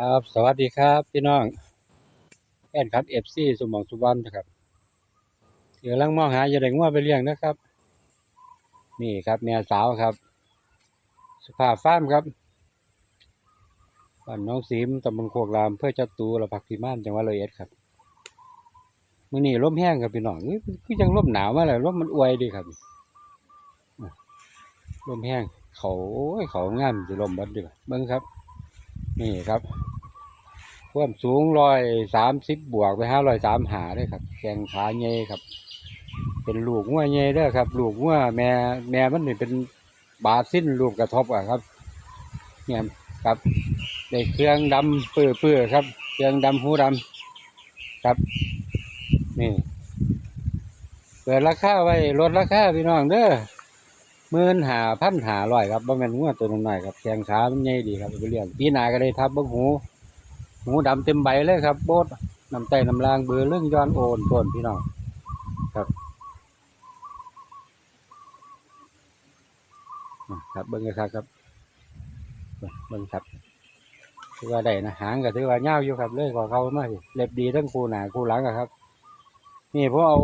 ครับสวัสดีครับพี่น้องแฟนครับเอฟซีสมองสุวรรณนะครับเดี๋ยวลังมองหาอย่าได้งัวไปเลี้ยงนะครับ นี่ครับแม่สาวครับสภาพฟามครับบ้านน้องสีมตำบลโคกรามเพื่อจัดตูและผักพิมานจังหวัดเลยเอ็ดครับมื้อนี้ลมแห้งครับพี่น้องคือจังลมหนาวมาแล้วลมมันอวยดีครับอ่มแห้งเขาเขางามสิลมบัดดีกว่าเบิ่งครับ นี่ครับ ความสูงร้อยสามสิบบวกไปห้าร้อยสามหาเลยครับแข้งขาเงยครับ เป็นลูกงัวเงยเด้อครับ ลูกงัวแม่แม่มันนี่เป็นบาสิ้นลูกกระทบอะครับเนี่ยครับได้เครื่องดำเปื้อเปื้อๆครับ เครื่องดำหูดำครับนี่เปิดราคาไว้ลดราคาพี่น้องเด้อมื่นหาพันหาร้อยครับบ่แม่นงัวตัวน้อยครับแข้งขามันใหญ่ดีครับไปเลี้ยงปีหน้าก็ได้ทับบิ่งหู หมูดำเต็มใบเลยครับ โบดน้ำใจน้ำลางเบือเรื่องย้อนโอนต้นพี่น้องครับครับเบิ้งเลยครับครับเบิ้งครับถือว่าได้นะหางก็ถือว่าเงาอยู่ครับเลยกว่าเขามาสิเล็บดีทั้งคู่หนาคู่หลังอะครับ นี่ผมเอา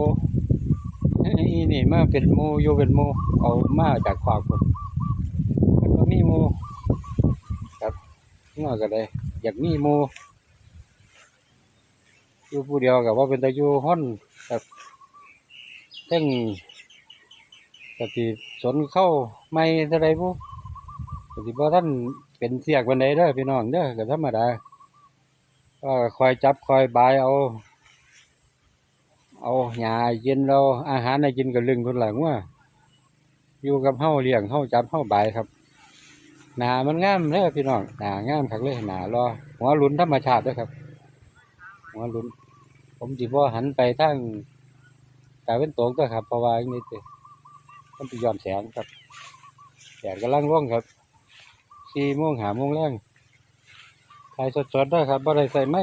อีนี่มาเป็นหมูอยู่เป็นหมูเอามาจากขวากคนมันก็มีหมูครับงอก็ได้อยากมีหมู อยู่ผู้เดียวกับว่าเป็นตาอยู่ห้อนกับเท่งกติสนเข้าไม่เท่าไรผู้กติบ่ท่านเป็นเสียกวันใดเด้อพี่น้องเด้อก็ธรรมดาก็คอยจับคอยบายเอา เอาหญ้ากินเราอาหารให้กินกับลึงคนหลังว่าอยู่กับเฮาเลี้ยงเฮาจับเฮาบายครับ หนามันงามเด้อพี่น้องหนางามคักเลยหนารอหัวลุนธรรมชาติด้อครับหัวลุน ผมสิบ่หันไปทางตาเว้นตกก็ครับ เพราะว่าอย่างนี้ติมันสิย้อนแสงครับแดดกำลังร่วงครับสี่โมงหาโมงแรงถ่ายสดๆได้ครับบ่ได้ใส่ไม้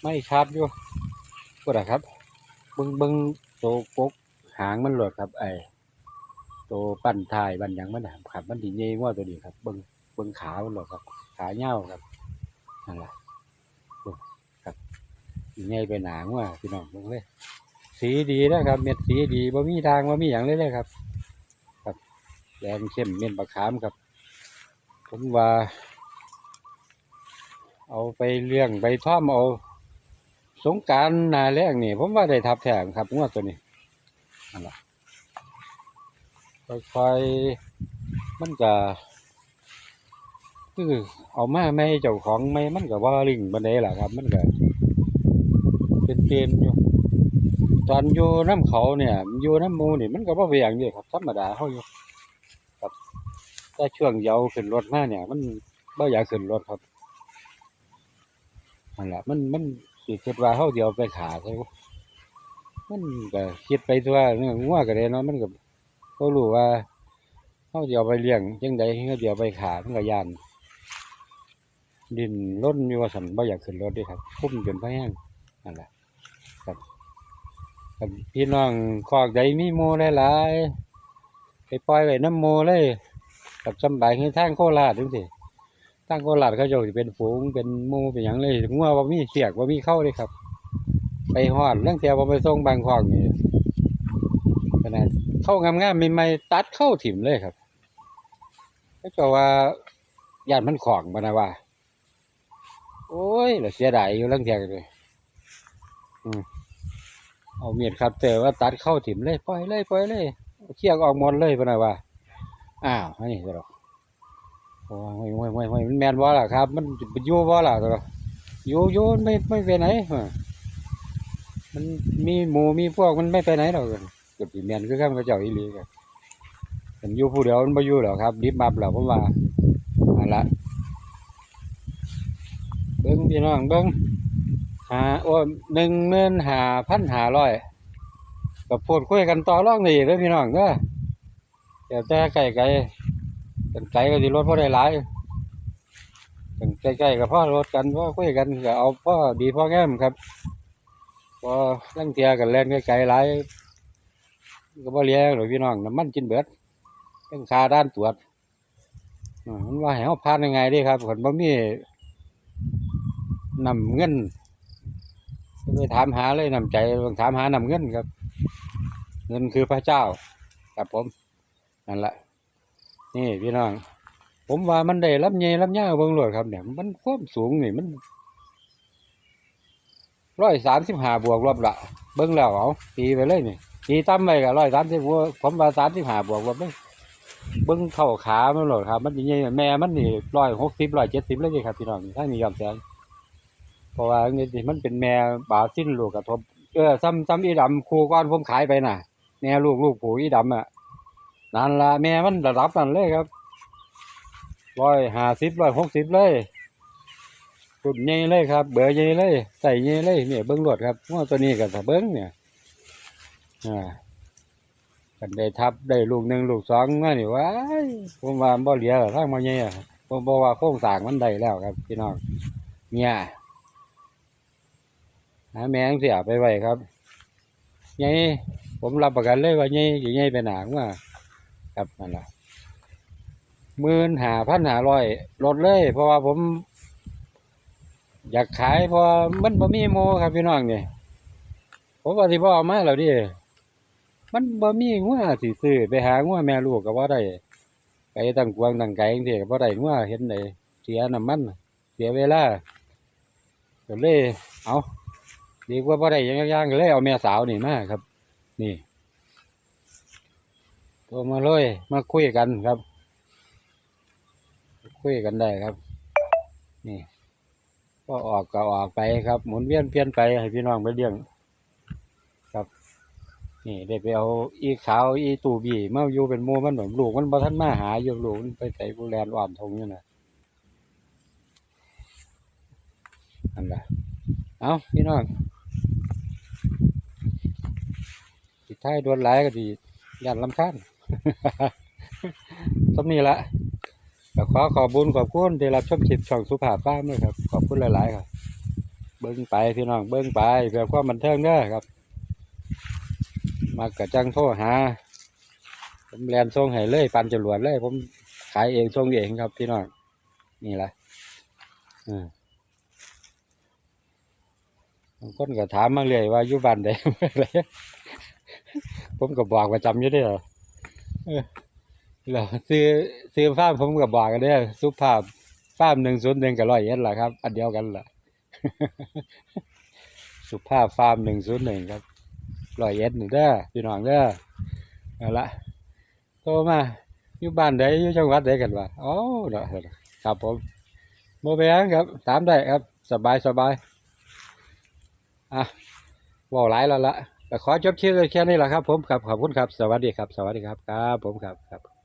ไม้ชาร์จอยู่ก็ได้ครับเบิ่งเบิ่งโตกกหางมันหลดครับไอ้โตปั้นทายบันยังมันน่ะครับ มันสิใหญ่ว่าตัวนี้ครับ เบิ่งเบิงขามันหลดครับ ขาเหี่ยวครับนั่นล่ะ ใหญ่ไปหนางว่าพี่น้องลงเลย สีดีนะครับ เม็ดสีดีบ่มีทางบ่มีอย่างเลยเลยครับ ครับแดงเข้มเม็ดบะขามครับ ผมว่า เอาไปเลี้ยงไปท่อมเอาสงกรารนาแรงนี่ ผมว่าได้ทับแถงครับงวดตัวนี้นั่นแหละค่อยๆมันก็คือเอามาไม่เจ้าของไม่มันก็ว่าลิงบันไดหล่ะครับ มันก็ เป็นเกณฑ์อยู่ ตอนอยู่น้ำเขาเนี่ยอยู่น้ำมูนี่มันก็บ่เวียงนี่ครับธรรมดาเขาอยู่ครับแต่ช่วงเยาขึ้นรถมาเนี่ย มันบ่อยากขึ้นรถครับนั่นแหละมันมันสิคิดว่าเฮาเดียวไปขาใช่บ่มันก็คิดไปตัวเรื่องงัวก็ได้เนาะมันก็บ่รู้ว่าเฮาสิเอาไปเลี้ยงจังใดเฮาสิเอาไปขามันก็ยานดินร่นอยู่ว่าซั่นบ่อยากขึ้นรถด้ครับคุ้มจนพะแห้งนั่นแหละ พี่น้องคอกใดมีหมูหลายๆไปปล่อยไว้น้ำหมูเลยกับสำบายคือทางโคราชจังซี่ทางโคราชเขาจะเป็นฝูงเป็นหมูเป็นหยังเลยงัวบ่มีเสียกบ่มีเข้าเลยครับ ไปฮอดเรื่องเที่ยวบ่ไปส่งบางคอกนี่ขนาดเข้างามๆใหม่ตัดเข้าถิ่มเลยครับเขาเจ้าว่าญาติมันของบ่นะว่า โอ้ยแล้วเสียดายอยู่เรื่องเที่ยวเลย เอาเมียดครับเจอว่าตัดเข้าถิ่มเลยปล่อยเลยปล่อยเลยเคียกออกหมดเลยพะนะว่าอ้าวอันนี่ตัวโอ้ยโอ้ยโอ้ยโอ้ยมันแมนว่ล่ะครับ มันจะไปอยู่ว่ล่ะตัวอยู่อยู่ไม่ไม่ไปไหนมันมีหมูมีพวกมันไม่ไปไหนหรอกเกิดปีแมนคือข้ามกระเจ้าอีหลีกันมันอยู่ผู้เดียวมันไม่อยู่หรอกครับดิบมับหรอกผมว่าอันละเบิ้งพี่น้องเบิ้ง หาโอ้หนึ่งหมื่นหาพันหาร้อยกับพูดคุยกันต่อรองนี่เลยพี่น้องเด้อเดี๋ยวแต่ไก่ไก่กันไก่ก็สิรถพ่อได้หลายกันไก่ไก่กับพ่อรถกันพ่อคุยกันก็เอาพ่อดีพ่อแง้มครับพอลังเทียกันแล่นไก่ไก่หลายก็บ่เลี้ยงหรอพี่น้องน้ำมันกินเบิดเรื่องคาด้านตรวจอ่ามันว่าให้เฮาผ่านยังไงดีครับผลบ่มีนำเงิน ไปถามหาเลยนำใจต้องถามหานำเงินครับ เงินคือพระเจ้าครับผมนั่นแหละนี่พี่น้อง ผมว่ามันได้รับเงยรับย่าเบิ่งโลดครับเนี่ยมันความสูงนี่มันร้อยสามสิบห้าบวกรวบละเบิ่งแล้วเอาตีไปเลยนี่ตีตั้มไปกับร้อยสามสิบผมว่าสามสิบห้าบวกรวบเลยเบิ่งเข้าขามันโลดครับ มันยังไงแม่มันนี่ร้อยหกสิบร้อยเจ็ดสิบเลยครับพี่น้องถ้ามียอมแสง ราะว่านี่มันเป็นแม่บาสิ้นลูกกระทบเออซ้ำซ้ำอีดำครูก้อนผมขายไปน่ะแม่ลูกลูกผูอีดำอะนั่นละแม่มันระดับนั่นเลยครับร้อยห้าสิบร้อยหกสิบเลยตุ่นใหญ่เลยครับ เบอร์ใหญ่เลยใส่ใหญ่เลยเนี่ยเบิ้งรวดครับว่าตัวนี้กับเบิ้งเนี่ยอ่ากันได้ทับได้ลูกหนึ่งลูกสองมานี่ว้าผมว่าบ่เหลียหรอกทางมาใหญ่อะผมบอกว่าโค้งสางมันได้แล้วครับพี่น้องเนี่ยาแมงเสียไปไว้ครับใหญ่ผมรับประกันเลยว่าใหญ่อยู่ใหญ่ไปหนาว่าครับนั่นแหละมื่นหาพันหาร้อยลดเลย เพราะว่าผม อยากขายเพราะมันบ่มีโมครับพี่น้องเนี่ยผมว่าที่พ่อมาแล้วดิมันบ่มีงัวสิซื้อไปหางัวแม่ลูกก็บ่ได้ไปตั้งกวางตั้งไกลจังซี่ก็บ่ได้งัวเห็นได้เสียน้ำมัน เสียเวลาก็เลยเอา ดีกว่าบ่ได้ยังย่างๆก็เลยเอาแม่สาวนี่มาครับ นี่โทรมาเลยมาคุยกันครับ คุยกันได้ครับ นี่ก็ออกก็ออกไปครับ หมุนเวียนเปลี่ยนไปให้พี่น้องไปเลี้ยงครับ นี่ได้ไปเอาอีขาวอีตูบีมาอยู่เป็นหมูมันหมือนลูกมันบ่ทันมาหาอยู่ลูกมันไปใส่บุแลนอ่อนทงอยู่นะนั่นละเอาพี่น้อง สิท้ายโดนหลายก็ดีย่านลำคาญสำนี้ละก็ขอขอบคุญขอบคุณที่รับชมคลิปช่องสุภาพฟ้ามด้วยครับ ขอบคุณหลาย ๆ ครับ เบิ้งไปพี่น้องเบิ้งไปเพื่อความบันเทิงเด้อครับ มากระจังโทรหา ผมแลนส่งให้เลยปันจรวดเลย ผมขายเองส่งเองครับพี่น้องนี่แหละอืม บางคนก็ถามมาเรื่อยว่าอยู่บ้านใดเมื่อไหรผมก็บอกประจำอยู่เด้อเออแล้วซื้อซื้อฟาร์มผมก็บอกกันเด้สุภาพฟาร์มหนึ่งศูนย์หนึ่งกับร้อยเอ็ดล่ะครับ อันเดียวกันล่ะ สุภาพฟาร์มหนึ่งศูนย์หนึ่งครับร้อยเอ็ดนี่เด้อพี่น้องเด้อเอาละโทรมาอยู่บ้านใดอยู่จังหวัดใดกันวะอ๋อเนาะครับผมโมเบลครับ ถามได้ครับ สบายสบาย อะบอกหลายแล้วละแต่ขอจบคลิปแค่นี้แหละครับผมครับขอบคุณครับ สวัสดีครับ สวัสดีครับครับผมครับครับ